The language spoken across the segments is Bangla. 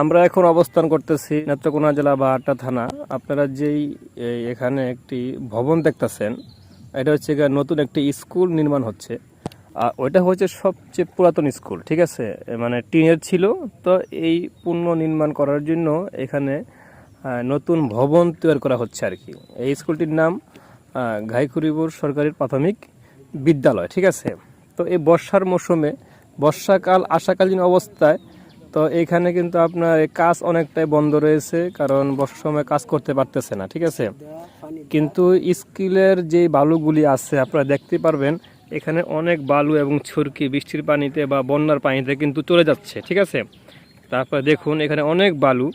আমরা এখন অবস্থান করতেছি নেত্রকোনা জেলা বা আটটা থানা। আপনারা যেই এখানে একটি ভবন দেখতেছেন এটা হচ্ছে নতুন একটি স্কুল নির্মাণ হচ্ছে। আর ওইটা হচ্ছে সবচেয়ে পুরাতন স্কুল ঠিক আছে? মানে টিনের ছিল তো এই পুনঃ নির্মাণ করার জন্য এখানে নতুন ভবন তৈরি করা হচ্ছে আর কি। এই স্কুলটির নাম আহ, ঘাইখুরিপুর সরকারি প্রাথমিক বিদ্যালয় ঠিক আছে? তো এই বর্ষার মৌসুমে বর্ষাকাল আশাকালীন অবস্থায় তো এখানে কিন্তু আপনার কাজ অনেকটাই বন্ধ রয়েছে, কারণ বর্ষার সময় কাজ করতে পারতেছে না, ঠিক আছে? কিন্তু স্কিলের যে বালুগুলি আছে, আপনারা দেখতে পারবেন, এখানে অনেক বালু এবং ছুরকি বৃষ্টির পানিতে বা বন্যার পানিতে কিন্তু চলে যাচ্ছে, ঠিক আছে? তারপরে দেখুন, এখানে অনেক বালু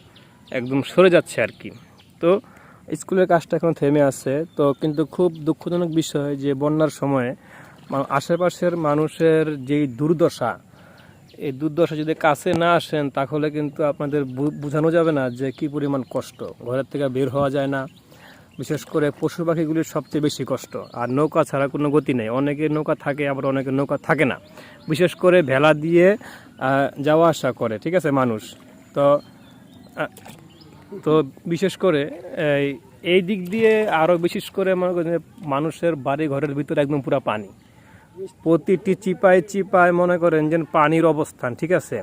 একদম সরে যাচ্ছে আর কি। তো স্কুলের কাজটা এখন থেমে আছে, তো কিন্তু খুব দুঃখজনক বিষয় যে বন্যার সময়ে আশেপাশের মানুষের যেই দুর্দশা এই দুর্দশা যদি কাছে না আসেন, তাহলে কিন্তু আপনাদের বোঝানো যাবে না যে কি পরিমাণ কষ্ট। ঘরের থেকে বের হওয়া যায় না। বিশেষ করে পশু পাখিগুলির সবচেয়ে বেশি কষ্ট। আর নৌকা ছাড়া কোনো গতি নেই। অনেকের নৌকা থাকে, আবার অনেকের নৌকা থাকে না। বিশেষ করে ভেলা দিয়ে যাওয়া আসা করে, ঠিক আছে, মানুষ? তো তো বিশেষ করে, এই দিক দিয়ে আরও বিশেষ করে মনে মানুষের বাড়ি ঘরের ভিতরে একদম পুরো পানি। প্রতিটি চিপায় চিপায় মনে করেন যে পানির অবস্থান ঠিক আছে?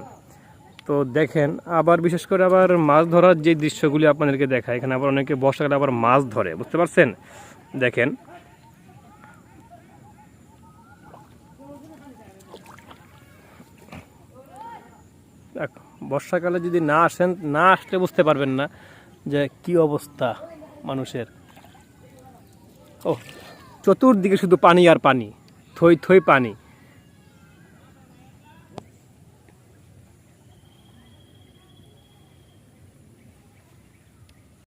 তো দেখেন আবার বিশেষ করে আবার মাছ ধরার যে দৃশ্যগুলি আপনাদেরকে দেখায় এখানে আবার অনেকে বর্ষাকালে আবার মাছ ধরে বুঝতে পারছেন? দেখেন। দেখ, বর্ষাকালে যদি না আসেন না আসলে বুঝতে পারবেন না যে কি অবস্থা মানুষের। ও চতুর্দিকে শুধু পানি আর পানি। থই থই পানি